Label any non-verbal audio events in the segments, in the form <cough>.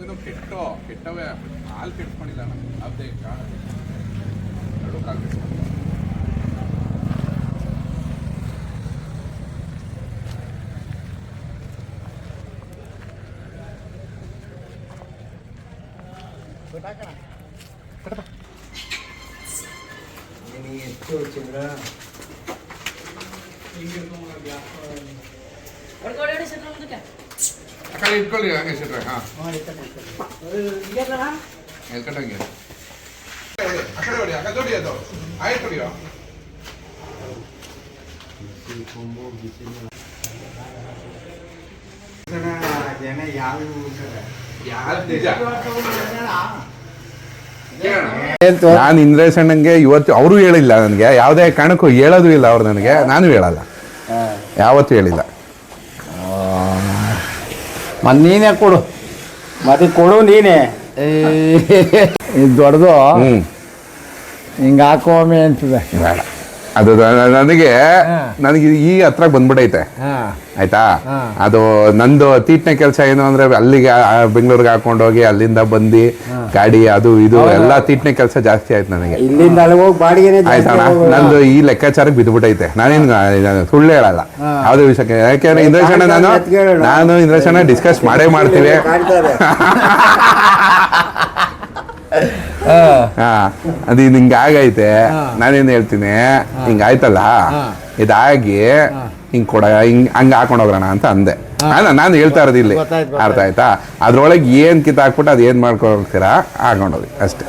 ಇದು ಕೆಟ್ಟೋ ಕೆಟ್ಟವೇ ಹಾಲು ಕೆಟ್ಕೊಂಡಿಲ್ಲ ನಾನು ಅದೇ ಕಾಣ ಎರಡು ಕಾಲು ಕೆಟ್ಕೊಂಡು ಅಕ್ಕ ಇಟ್ಕೊಳ್ಳಿ ಹಂಗೆ ಸಿಟ್ರೆ ಹಾಂ ಎಲ್ಕಂಡಂಗೆ ಆ ಕಡೆ ಹೊಡಿ ಅಕ್ಕ ದೊಡ್ಡಿ ಅದು ಆಯ್ತು ಹೊಡಿಯೋ ಜನ ಯಾವ ಯಾರು ನಿಜ ನಾನು ಇಂದ್ರೇಶ್ ಅಣ್ಣಂಗೆ ಇವತ್ತು ಅವರು ಹೇಳಿಲ್ಲ ನನಗೆ. ಯಾವುದೇ ಕಾರಣಕ್ಕೂ ಹೇಳೋದು ಇಲ್ಲ ಅವ್ರು ನನಗೆ. ನಾನು ಹೇಳಲ್ಲ. ಯಾವತ್ತೂ ಹೇಳಿಲ್ಲ. ಮತ್ತೆ ನೀನೇ ಕೊಡು. ಮತ್ತೆ ಕೊಡು ನೀನೇ. ಇದು ದೊಡ್ಡದು. ಹಿಂಗೆ ಹಾಕೋಮೆ ಅಂತಿದೆ. ಬೇಡ. ಅದು ನನಗೆ ನನಗೆ ಈ ಹತ್ರ ಬಂದ್ಬಿಟ್ಟೈತೆ ಆಯ್ತಾ? ಅದು ನಂದು ತೀಟ್ನೆ ಕೆಲಸ ಏನು ಅಂದ್ರೆ ಅಲ್ಲಿಗೆ ಬೆಂಗಳೂರಿಗೆ ಹಾಕೊಂಡು ಹೋಗಿ ಅಲ್ಲಿಂದ ಬಂದು ಗಾಡಿ ಅದು ಇದು ಎಲ್ಲ ತೀಟ್ನೆ ಕೆಲಸ ಜಾಸ್ತಿ ಆಯ್ತು ನನಗೆ. ಆಯ್ತಣ್ಣ? ನಂದು ಈ ಲೆಕ್ಕಾಚಾರಕ್ಕೆ ಬಿದ್ದುಬಿಟ್ಟೈತೆ ನಾನೇನು ನಾನು ಸುಳ್ಳು ಹೇಳಲ್ಲ. ಯಾವುದೇ ವಿಷಯಕ್ಕೆ. ಯಾಕೆಂದ್ರೆ ಇಂದ್ರೇಶ್ ಅಣ್ಣ ನಾನು ನಾನು ಇಂದ್ರೇಶ್ ಅಣ್ಣ ಡಿಸ್ಕಸ್ ಮಾಡೇ ಮಾಡ್ತೀವಿ. <laughs> ಹಾ ಅದು ಇದು ಹಿಂಗ ಆಗೈತೆ. ನಾನೇನ್ ಹೇಳ್ತೀನಿ ಹಿಂಗ ಆಯ್ತಲ್ಲ? ಇದಾಗಿ ಹಿಂಗ್ ಕೊಡ ಹಿಂಗ್ ಹಂಗ ಹಾಕೊಂಡ್ ಹೋಗೋಣ ಅಂತ ಅಂದೆ. ನಾನು ನಾನು ಹೇಳ್ತಾ ಇರೋದು ಇಲ್ಲಿ. ಅರ್ಥ ಆಯ್ತಾ? ಅದ್ರೊಳಗೆ ಏನ್ ಕಿತ್ ಹಾಕ್ಬಿಟ್ಟು ಅದ್ ಏನ್ ಮಾಡ್ಕೊಳ್ತೀರಾ ಹಾಕೊಂಡೋಗಿ ಅಷ್ಟೇ.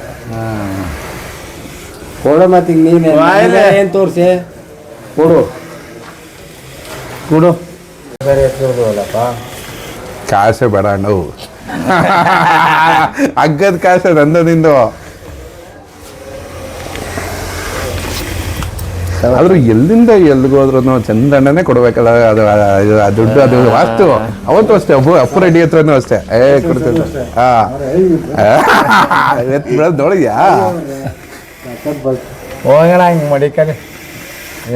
ಕೊಡು ಮತ್ತೆ ನೀನು ಏನು ತೋರಿಸಿ? ಕೊಡು. ಕೊಡು. ಬೇರೆ ಎತ್ಕೊಳ್ಬೋದಲ್ಲಪ್ಪ ಕಾಸೆ ಬೇಡ ಅಣ್ಣ ಅಗ್ಗದ <laughs> ಕಾಸೆ ನಂದನಿಂದು ಆದ್ರೂ ಎಲ್ಲಿಂದ ಎಲ್ಲಿಗೋದ್ರು ಚಂದಣ್ಣನೇ ಕೊಡ್ಬೇಕಲ್ಲ ಅದು ಆ ದುಡ್ಡು ಅದು ವಾಸ್ತು. ಅವತ್ತು ಅಷ್ಟೇ ಅಪ್ಪು ಅಪ್ಪು ರೆಡ್ಡಿ ಹತ್ರನೂ ಅಷ್ಟೇ. ಏ ಕೊಡ್ತೀನಿ ಹಾ. ನೋಡಿದ್ಯಾ? ಹೋಗೋಣ ಹಿಂಗೆ ಮಡಿಕಲಿ.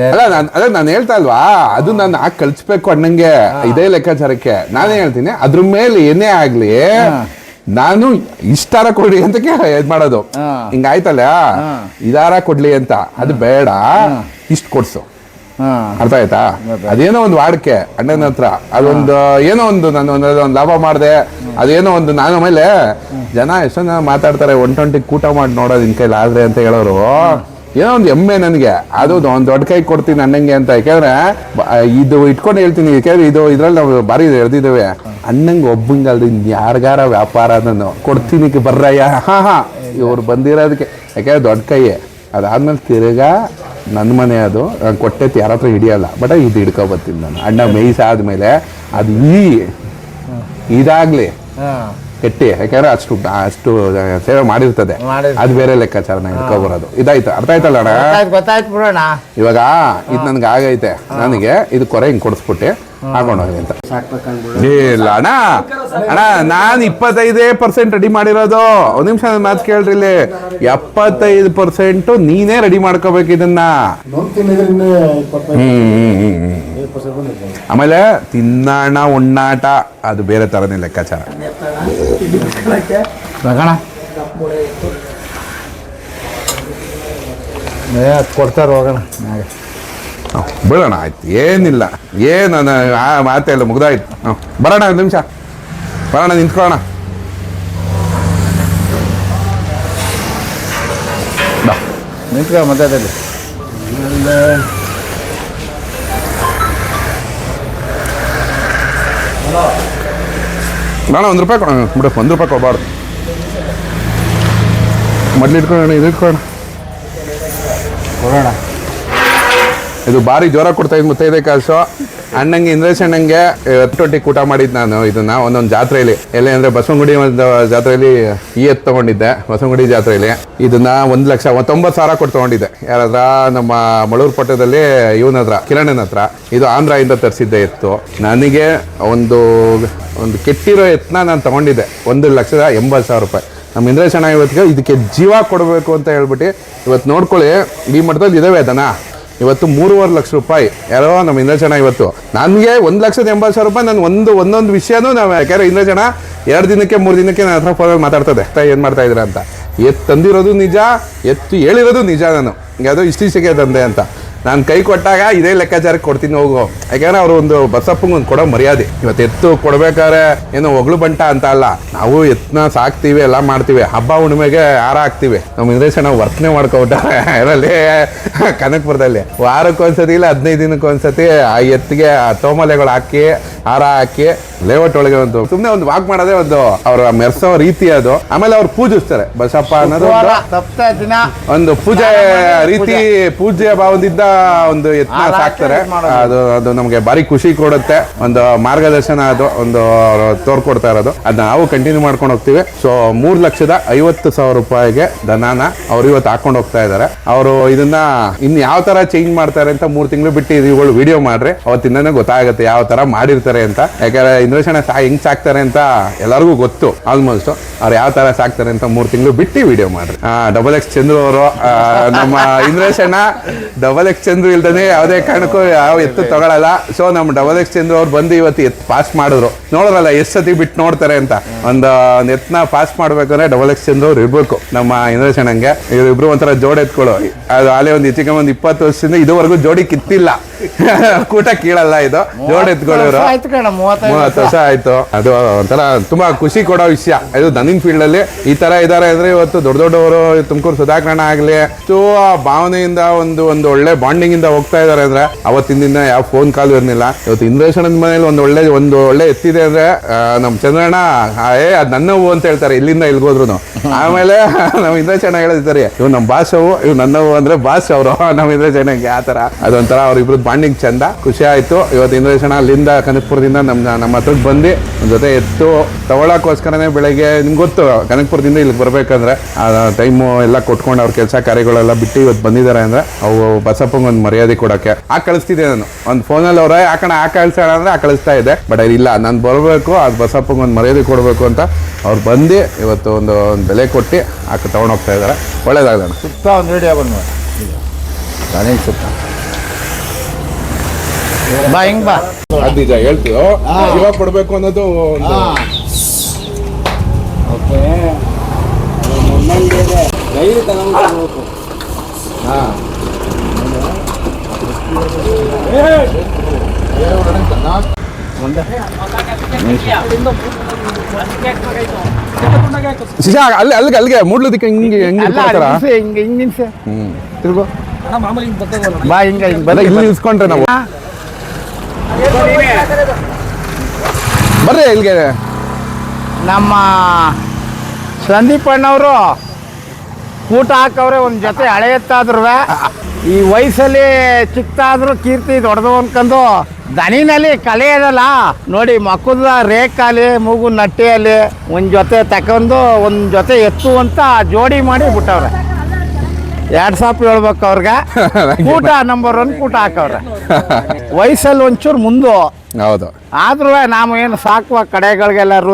ಅಲ್ಲ ನಾನು ಅದೇ ನಾನು ಹೇಳ್ತಾ ಇಲ್ವಾ? ಅದು ನಾನು ಹಾಕಿ ಕಳಿಸ್ಬೇಕು ಅಣ್ಣಂಗೆ ಇದೇ ಲೆಕ್ಕಾಚಾರಕ್ಕೆ. ನಾನೇ ಹೇಳ್ತೀನಿ ಅದ್ರ ಮೇಲೆ ಏನೇ ಆಗ್ಲಿ ನಾನು ಇಷ್ಟಾರ ಕೊಡಿ ಅಂತ ಇದ್ ಮಾಡೋದು. ಹಿಂಗಾಯ್ತಲ್ಲ? ಇದಾರ ಕೊಡ್ಲಿ ಅಂತ. ಅದು ಬೇಡ. ಇಷ್ಟು ಕೊಡ್ಸು. ಅರ್ಥ ಆಯ್ತಾ. ಅದೇನೋ ಒಂದು ವಾಡಿಕೆ ಅಣ್ಣನ ಹತ್ರ. ಅದೊಂದು ಏನೋ ಒಂದು ನಾನು ಒಂದು ಲಾಭ ಮಾಡಿದೆ. ಅದೇನೋ ಒಂದು ನಾನು ಆಮೇಲೆ ಜನ ಎಷ್ಟೋ ಜನ ಮಾತಾಡ್ತಾರೆ ಒನ್ ಟ್ವೆಂಟಿ ಕೂಟ ಮಾಡಿ ನೋಡೋದು ನಿನ್ ಕೈಲಿ ಆದ್ರೆ ಅಂತ ಹೇಳೋರು. ಏನೋ ಒಂದು ಎಮ್ಮೆ ನನಗೆ. ಅದು ಒಂದು ದೊಡ್ಡ ಕೈ ಕೊಡ್ತೀನಿ ಅಣ್ಣಂಗೆ ಅಂತ. ಯಾಕೆಂದ್ರೆ ಇದು ಇಟ್ಕೊಂಡು ಹೇಳ್ತೀನಿ. ಯಾಕೆಂದ್ರೆ ಇದು ಇದ್ರಲ್ಲಿ ನಾವು ಬಾರಿ ಎಳ್ದಿದ್ದೇವೆ. ಅಣ್ಣಂಗೆ ಒಬ್ಬಂಗೆ ಯಾರಿಗಾರ ವ್ಯಾಪಾರ ನಾನು ಕೊಡ್ತೀನಿ ಬರ್ರಯ್ಯ. ಹಾ ಹಾ. ಇವ್ರು ಬಂದಿರೋದಕ್ಕೆ. ಯಾಕೆಂದ್ರೆ ದೊಡ್ಡ ಕೈಯೇ. ಅದಾದ್ಮೇಲೆ ತಿರ್ಗಾ ನನ್ನ ಮನೆ ಅದು. ನಾನು ಯಾರ ಹತ್ರ ಹಿಡಿಯಲ್ಲ. ಬಟ್ ಇದು ಹಿಡ್ಕೊ ಬರ್ತೀನಿ ನಾನು. ಅಣ್ಣ ಮೇಯ್ಸಾದ್ಮೇಲೆ ಅದು ಈ ಇದಾಗ್ಲಿ. ಕೆಟ್ಟಿ ಯಾಕಂದ್ರೆ ಅಷ್ಟು ಅಷ್ಟು ಸೇವೆ ಮಾಡಿರ್ತದೆ. ಅದು ಬೇರೆ ಲೆಕ್ಕಾಚಾರ ಇಟ್ಕೊ ಬರೋದು ಇದಾಯ್ತು ಅರ್ಥ ಆಯ್ತಲ್ಲ ಅಣ್ಣ? ಗೊತ್ತಾಯ್ತು ಬಿಡೋಣ. ಇವಾಗ ಇದು ನನ್ಗೆ ಆಗೈತೆ. ನನಗೆ ಇದು ಕೊರೆ ಹಿಂಗೆ ಕೊಡಿಸ್ಬಿಟ್ಟು. ಹಾಕೊಂಡು ಹೋಗಿ ಅಂತ ಇಲ್ಲ ಅಣ್ಣ ಅಣ್ಣ ನಾನು ಇಪ್ಪತ್ತೈದೇ ಪರ್ಸೆಂಟ್ ರೆಡಿ ಮಾಡಿರೋದು. ಒಂದ್ ನಿಮಿಷ ಮ್ಯಾಚ್ ಮಾತು ಕೇಳ್ರಿ ಇಲ್ಲಿ. ಎಪ್ಪತ್ತೈದು ಪರ್ಸೆಂಟ್ ನೀನೇ ರೆಡಿ ಮಾಡ್ಕೋಬೇಕು ಇದನ್ನ. ಆಮೇಲೆ ತಿನ್ನಣ ಉಣ್ಣಾಟ ಅದು ಬೇರೆ ತರನೇ ಲೆಕ್ಕಾಚಾರ. ಕೊಡ್ತಾರೆ ಹೋಗೋಣ. ನಾಳೆ ಹ್ಮ್, ಬಿಡೋಣ ಆಯ್ತು. ಏನಿಲ್ಲ. ಏನು ಆ ಮಾತೇ ಇಲ್ಲ ಮುಗ್ದಾಯ್ತು. ಹ್ಮ್, ಬರೋಣ ಒಂದು ನಿಮಿಷ. ಬರೋಣ ನಿಂತ್ಕೊಳ್ಳೋಣ. ಬಾ. ನಿಂತ್ಕೊ ಮಧ್ಯದಲ್ಲಿ. ಬೇಡ ಒಂದು ರೂಪಾಯಿ ಕೊಡೋಣ. ಬಿಡು ಒಂದು ರೂಪಾಯಿ ಕೊಡಬಾರ್ದು. ಮೊದ್ಲು ಇಟ್ಕೊಳ್ಳೋಣ ಇದು ಇಟ್ಕೊಳ್ಳೋಣ. ಕೊಡೋಣ. ಇದು ಭಾರಿ ಜ್ವರ ಕೊಡ್ತಾ ಇದ್ದು ಮುತ್ತೈದೆ ಕಾಸು ಅಣ್ಣಂಗೆ, ಇಂದ್ರೇಶ್ ಅಣ್ಣಂಗೆ ಎತ್ತೊಟ್ಟಿಗೆ ಊಟ ಮಾಡಿದ್ದು ನಾನು ಇದನ್ನ ಒಂದೊಂದು ಜಾತ್ರೆಯಲ್ಲಿ ಎಲ್ಲಿ ಅಂದರೆ ಬಸವನಗುಡಿ ಒಂದು ಜಾತ್ರೆಯಲ್ಲಿ ಈ ಎತ್ತು ತಗೊಂಡಿದ್ದೆ, ಬಸವನಗುಡಿ ಜಾತ್ರೆಯಲ್ಲಿ ಇದನ್ನ ಒಂದು ಲಕ್ಷ ತೊಂಬತ್ತು ಸಾವಿರ ಕೊಟ್ಟು ತಗೊಂಡಿದ್ದೆ. ಯಾರದ್ರ ನಮ್ಮ ಮಳೂರು ಪಟ್ಟದಲ್ಲಿ ಇವನ ಹತ್ರ, ಕಿರಣನ ಹತ್ರ. ಇದು ಆಂಧ್ರದಿಂದ ತರಿಸಿದ್ದೆ ಎತ್ತು. ನನಗೆ ಒಂದು ಒಂದು ಕೆಟ್ಟಿರೋ ಎತ್ತನ್ನ ನಾನು ತಗೊಂಡಿದ್ದೆ. ಒಂದು ಲಕ್ಷದ ಎಂಬತ್ತು ಸಾವಿರ ರೂಪಾಯಿ. ನಮ್ಮ ಇಂದ್ರೇಶ್ ಅಣ್ಣ ಇವತ್ತಿಗೆ ಇದಕ್ಕೆ ಜೀವ ಕೊಡಬೇಕು ಅಂತ ಹೇಳ್ಬಿಟ್ಟು ಇವತ್ತು ನೋಡ್ಕೊಳ್ಳಿ, ಈ ಮಟ್ಟದಲ್ಲಿ ಇದಾವೆ ದನ ಇವತ್ತು ಮೂರುವರೆ ಲಕ್ಷ ರೂಪಾಯಿ. ಯಾರೋ ನಮ್ಮ ಇಂದ್ರಜನ ಇವತ್ತು. ನನಗೆ ಒಂದು ಲಕ್ಷದ ಎಂಬತ್ತು ಸಾವಿರ ರೂಪಾಯಿ ನಾನು ಒಂದು, ಒಂದೊಂದು ವಿಷಯನೂ ನಾವು ಯಾಕಂದ್ರೆ ಇಂದ್ರಜನ ಎರಡು ದಿನಕ್ಕೆ, ಮೂರು ದಿನಕ್ಕೆ ನನ್ನ ಹತ್ರ ಫೋನಲ್ಲಿ ಮಾತಾಡ್ತದೆ. ಏನು ಮಾಡ್ತಾ ಇದ್ದೀರಾ ಅಂತ. ಎತ್ತು ತಂದಿರೋದು ನಿಜ, ಎತ್ತು ಹೇಳಿರೋದು ನಿಜ ನಾನು. ಯಾವುದೋ ಇಷ್ಟಿಷ್ಟಕ್ಕೆ ತಂದೆ ಅಂತ. ನಾನು ಕೈ ಕೊಟ್ಟಾಗ ಇದೇ ಲೆಕ್ಕಾಚಾರಕ್ಕೆ ಕೊಡ್ತೀನಿ ಹೋಗು. ಯಾಕಂದ್ರೆ ಅವರು ಒಂದು ಬಸಪ್ಪಂಗೆ ಒಂದು ಕೊಡೋ ಮರ್ಯಾದೆ. ಇವತ್ತು ಎತ್ತು ಕೊಡ್ಬೇಕಾದ್ರೆ ಏನೋ ಒಗಳು ಬಂಟ ಅಂತ ಅಲ್ಲ. ನಾವು ಎತ್ತನ ಸಾಕ್ತೀವಿ ಎಲ್ಲ ಮಾಡ್ತೀವಿ. ಹಬ್ಬ ಹುಣ್ಣಿಮೆಗೆ ಹಾರ ಹಾಕ್ತೀವಿ. ನಮ್ಮ ಇಂದ್ರೇಶ ನಾವು ವರ್ತನೆ ಮಾಡ್ಕೊಬಿಟ್ಟಾರೆ. <laughs> ಅದರಲ್ಲಿ ಕನಕಪುರದಲ್ಲಿ. ವಾರಕ್ಕೊಂದ್ಸತಿ ಇಲ್ಲ ಹದಿನೈದು ದಿನಕ್ಕೆ ಒಂದ್ಸತಿ ಆ ಎತ್ತಿಗೆ ಆ ತೋಮಲೆಗಳು ಹಾಕಿ ಹಾರ ಹಾಕಿ ಲೇಔಟ್ ಒಳಗೆ ಒಂದು ಸುಮ್ಮನೆ ಒಂದು ವಾಕ್ ಮಾಡೋದೇ ಒಂದು ಅವರ ಮೆರೆಸೋ ರೀತಿ ಅದು. ಆಮೇಲೆ ಅವ್ರು ಪೂಜಿಸ್ತಾರೆ. ಬಸಪ್ಪ ಅನ್ನೋದು ಒಂದು ಪೂಜೆ ರೀತಿ ಪೂಜೆ ಭಾವದಿಂದ ಒಂದು ಯತ್ನ ಸಾಕ್ತಾರೆ. ಅದು ಅದು ನಮಗೆ ಭಾರಿ ಖುಷಿ ಕೊಡುತ್ತೆ. ಒಂದು ಮಾರ್ಗದರ್ಶನ ಅದು ಒಂದು ತೋರ್ಕೊಡ್ತಾ ಇರೋದು. ಅದನ್ನ ನಾವು ಕಂಟಿನ್ಯೂ ಮಾಡ್ಕೊಂಡು ಹೋಗ್ತೀವಿ. ಸೊ ಮೂರ್ ಲಕ್ಷದ ಐವತ್ತು ಸಾವಿರ ರೂಪಾಯಿಗೆ ದನಾನ ಅವ್ರು ಇವತ್ತು ಹಾಕೊಂಡು ಹೋಗ್ತಾ ಇದ್ದಾರೆ. ಅವರು ಇದನ್ನ ಇನ್ ಯಾವ ತರ ಚೇಂಜ್ ಮಾಡ್ತಾರೆ ಅಂತ ಮೂರ್ ತಿಂಗಳು ಬಿಟ್ಟು ಇವುಗಳು ವಿಡಿಯೋ ಮಾಡ್ರಿ. ಅವತ್ತಿಂದಾನೆ ಗೊತ್ತಾಗುತ್ತೆ ಯಾವ ತರ ಮಾಡಿರ್ತಾರೆ ಅಂತ. ಯಾಕಂದ್ರೆ ಇಂದ್ರಶನ ಸಾ ಹೆಂಗ್ ಸಾಕ್ತಾರೆ ಅಂತ ಎಲ್ಲರಿಗೂ ಗೊತ್ತು. ಆಲ್ಮೋಸ್ಟ್ ಅವ್ರು ಯಾವ ತರ ಸಾಕ್ತಾರೆ ಅಂತ ಮೂರ್ ತಿಂಗಳು ಬಿಟ್ಟು ವಿಡಿಯೋ ಮಾಡ್ರಿ. ಡಬಲ್ ಎಕ್ಸ್ ಚಂದ್ರು ಅವರು ನಮ್ಮ ಇಂದ್ರಶನ ಡಬಲ್ ಎಕ್ಸ್ ಚಂದ್ರು ಇಲ್ದೇ ಯಾವುದೇ ಕಾರಣಕ್ಕೂ ಯಾವ ಎತ್ತು ತಗೊಳಲ್ಲ. ಸೊ ನಮ್ಮ ಡಬಲ್ ಎಕ್ಸ್ ಚಂದ್ರು ಅವ್ರು ಬಂದು ಇವತ್ತು ಎತ್ತು ಪಾಸ್ ಮಾಡಿದ್ರು. ನೋಡೋರಲ್ಲ ಎಷ್ಟು ಸತಿ ಬಿಟ್ಟು ನೋಡ್ತಾರೆ ಅಂತ. ಒಂದು ಒಂದು ಎತ್ತನ್ನ ಪಾಸ್ ಮಾಡ್ಬೇಕಂದ್ರೆ ಡಬಲ್ ಎಕ್ಸ್ ಚಂದ್ರು ಅವ್ರು ಇರ್ಬೇಕು. ನಮ್ಮ ಇಂದ್ರೇಶ್ ಅಣ್ಣಂಗೆ. ಇವ್ರಿಬ್ರು ಒಂಥರ ಜೋಡಿ ಎತ್ಕೊಳ್ಳೋ ಅದು ಆಲೆ ಒಂದು ಇಚ್ಚಿಗೆ ಒಂದು ಇಪ್ಪತ್ತು ವರ್ಷದಿಂದ ಇದುವರೆಗೂ ಜೋಡಿ ಕಿತ್ತಿಲ್ಲ. <laughs> ಕೂಟ ಕೀಳಲ್ಲ ಇದು. ಜೋಡಿ ಎತ್ಕೊಳ್ಳೋರು ಮೂವತ್ತು ವರ್ಷ. ಆಯ್ತು. ಅದು ಒಂಥರ ತುಂಬಾ ಖುಷಿ ಕೊಡೋ ವಿಷಯ. ಇದು ದನಿನ್ ಫೀಲ್ಡ್ ಅಲ್ಲಿ ಈ ತರ ಇದಾರೆ ಅಂದ್ರೆ ಇವತ್ತು ದೊಡ್ಡ ದೊಡ್ಡವರು ತುಮಕೂರು ಸುಧಾಕರಣ ಆಗ್ಲಿ ಭಾವನೆಯಿಂದ ಒಂದು ಒಂದು ಒಳ್ಳೆ ಬಾಂಡಿಂಗ್ ಇಂದ ಹೋಗ್ತಾ ಇದಾರೆ ಅಂದ್ರೆ ಅವತ್ತಿನ ದಿನ ಯಾವ ಫೋನ್ ಕಾಲ್ ಇರಲಿಲ್ಲ. ಇವತ್ತು ಇಂದ್ರೇಶನದ ಮನೇಲಿ ಒಂದು ಒಳ್ಳೆ ಒಂದು ಒಳ್ಳೆ ಎತ್ತಿದೆ ಅಂದ್ರೆ ನಮ್ಮ ನಮ್ ಚಂದ್ರಣ್ಣ ಏ, ಅದ್ ಹೂವು ಅಂತ ಹೇಳ್ತಾರೆ, ಇಲ್ಲಿಂದ ಇಲ್ಗೋದ್ರು ಆಮೇಲೆ <laughs> ನಮ್ಮ ಇಂದ್ರೇಶಣ್ಣ ಹೇಳಿದ್ದಾರೆ ಇವ್ ನಮ್ಮ ಭಾಷವು ಇವ್ ನನ್ನವು ಅಂದ್ರೆ ಬಾಸ್ ಅವರು <laughs> ನಮ್ಮ ಇಂದ್ರೇಶಣ್ಣಗೆ ಆ ತರ ಅದೊಂಥರ ಅವ್ರಿಬ್ರು ಬಾಂಡಿಂಗ್ ಚಂದ. ಖುಷಿ ಆಯ್ತು. ಇವತ್ತು ಇಂದ್ರೇಶಣ್ಣ ಅಲ್ಲಿಂದ ಕನಕಪುರದಿಂದ ನಮ್ಮ ನಮ್ಮ ಹತ್ರಕ್ಕೆ ಬಂದು ಜೊತೆ ಎತ್ತು, ತಗೊಳಕ್ಕೋಸ್ಕರನೇ ಬೆಳಗ್ಗೆ, ನಿಮ್ಗೆ ಗೊತ್ತು, ಕನಕಪುರದಿಂದ ಇಲ್ಲಿ ಬರ್ಬೇಕಂದ್ರೆ ಟೈಮು ಎಲ್ಲ ಕೊಟ್ಕೊಂಡು ಅವ್ರ ಕೆಲಸ ಕಾರ್ಯಗಳೆಲ್ಲ ಬಿಟ್ಟು ಇವತ್ತು ಬಂದಿದ್ದಾರೆ ಅಂದ್ರೆ, ಅವು ಬಸಪ್ಪಂಗೆ ಒಂದು ಮರ್ಯಾದೆ ಕೊಡೋಕ್ಕೆ. ಆ ಕಳಿಸ್ತಿದ್ದೆ ನಾನು. ಒಂದು ಫೋನಲ್ಲಿ ಅವ್ರ ಯಾಕಣ ಆ ಕಳಿಸ್ತಾಳೆ ಅಂದ್ರೆ ಆ ಕಳಿಸ್ತಾ ಇದ್ದೆ ಬಟ್ ಇಲ್ಲ ನಾನು ಬರಬೇಕು ಅದು ಬಸಪ್ಪಂಗೆ ಒಂದು ಮರ್ಯಾದೆ ಕೊಡಬೇಕು ಅಂತ ಅವ್ರು ಬಂದು ಇವತ್ತು ಒಂದು ಒಂದು ಬೆಲೆ ಕೊಟ್ಟು ಆಕ ತಗೊಂಡೋಗ್ತಾ ಇದ್ದಾರೆ. ಒಳ್ಳೇದಾಗಣ ಸುತ್ತ ಒಂದು ವಿಡಿಯೋ ಬಂದು ಸುತ್ತ. ಬಾ ಹೆಂಗ್ ಬಾ. ಅದು ನಿಜ ಹೇಳ್ತೀವಿ ಜೀವ ಕೊಡಬೇಕು ಅನ್ನೋದು ಒಂದು ಓಕೆ. ಧೈರ್ಯ ಇದೆ ತಗೊಂಡ್ಬೇಕು ಶಿಶಾ ಅಲ್ಲಿ ಅಲ್ಲಿಗೆ ಅಲ್ಲಿಗೆ ಮೂಡ್ಲದಕ್ಕೆ ಹಿಂಗೆ ಹೆಂಗೆ ಅಲ್ಲ ಇಟ್ಕೊಳ್ತಾರ ಹಿಂಗೆ ಹಿಂಗೆ ನಿಲ್ಸು. ಹ್ಮ್. ತಿರ್ಗು. ಬಾ ಹಿಂಗೆ ಹಿಂಗೆ ಬರ ಇಲ್ಲಿ ನಿಲ್ಸ್ಕೊಂಡ್ರೆ ನಾವು. ಬರ್ರಿ ಇಲ್ಲಿಗೆ. ನಮ್ಮ ಸಂದೀಪ್ ಅಣ್ಣವರು ಊಟ ಹಾಕವ್ರೆ ಒಂದು ಜೊತೆ ಹಳೆ ಎತ್ತಾದ್ರು ಈ ವಯಸ್ಸಲ್ಲಿ ಚಿಕ್ಕದಾದ್ರೂ ಕೀರ್ತಿ ದೊಡ್ಡದು ಅನ್ಕೊಂಡು ದನಿನಲ್ಲಿ ಕಲೆ ಅದಲ್ಲ. ನೋಡಿ ಮಕ್ಕಳ ರೇಖಾಲಿ, ಮೂಗು ನಟ್ಟಿಯಲ್ಲಿ ಒಂದು ಜೊತೆ ತಕೊಂಡು ಒಂದು ಜೊತೆ ಎತ್ತು ಅಂತ ಜೋಡಿ ಮಾಡಿ ಬಿಟ್ಟವ್ರೆ. ಎರಡು ಸಾಪ್ ಹೇಳ್ಬೇಕು ಅವ್ರಿಗೆ. ಊಟ ನಂಬರ್ ಒನ್ ಕೂಟ ಹಾಕವ್ರೆ. ವಯಸ್ಸಲ್ಲಿ ಒಂಚೂರು ಮುಂದು. ಹೌದು. ಆದ್ರೂ ನಾವು ಏನು ಸಾಕುವ ಕಡೆಗಳಿಗೆಲ್ಲರೂ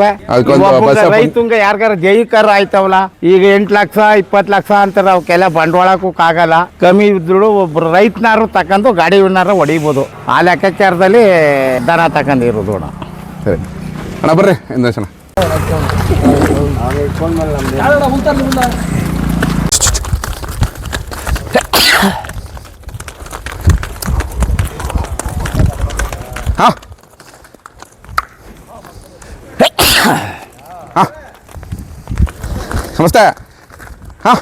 ರೈತಂಗ ಯಾರ್ಗಾರ ಜೈವಿಕರ ಆಯ್ತವಲ್ಲ ಈಗ ಎಂಟು ಲಕ್ಷ ಇಪ್ಪತ್ತು ಲಕ್ಷ ಅಂತಾರೆ ಅವಕ್ಕೆಲ್ಲ ಬಂಡವಾಳಕ್ಕೂ ಆಗಲ್ಲ. ಕಮ್ಮಿ ಇದ್ರು ಒಬ್ರು ರೈತನಾರು ತಕೊಂಡು ಗಾಡಿನಾರು ಹೊಡಿಬೋದು. ಆ ಲೆಕ್ಕಾಚಾರದಲ್ಲಿ ದನ ತಕೊಂಡಿರೋದು ಅಣ್ಣ. ಸರಿ. ಅಣ್ಣ ಬರ್ರಿ ಇಂದ ಹಾಂ. ನಮಸ್ತೆ. ಹಾಂ.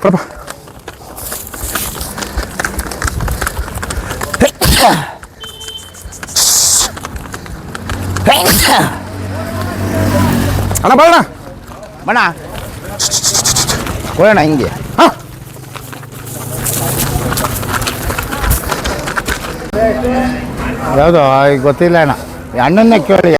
ಪ್ರಭ ಅಣ್ಣ ಬರೋಣ. ಬಣ್ಣ. ಹೋಗೋಣ ಹಿಂಗೆ. ಹಾಂ. ಯಾವುದು ಈಗ ಗೊತ್ತಿಲ್ಲ ಅಣ್ಣ. ಅಣ್ಣನ್ನೇ ಕೇಳಿ.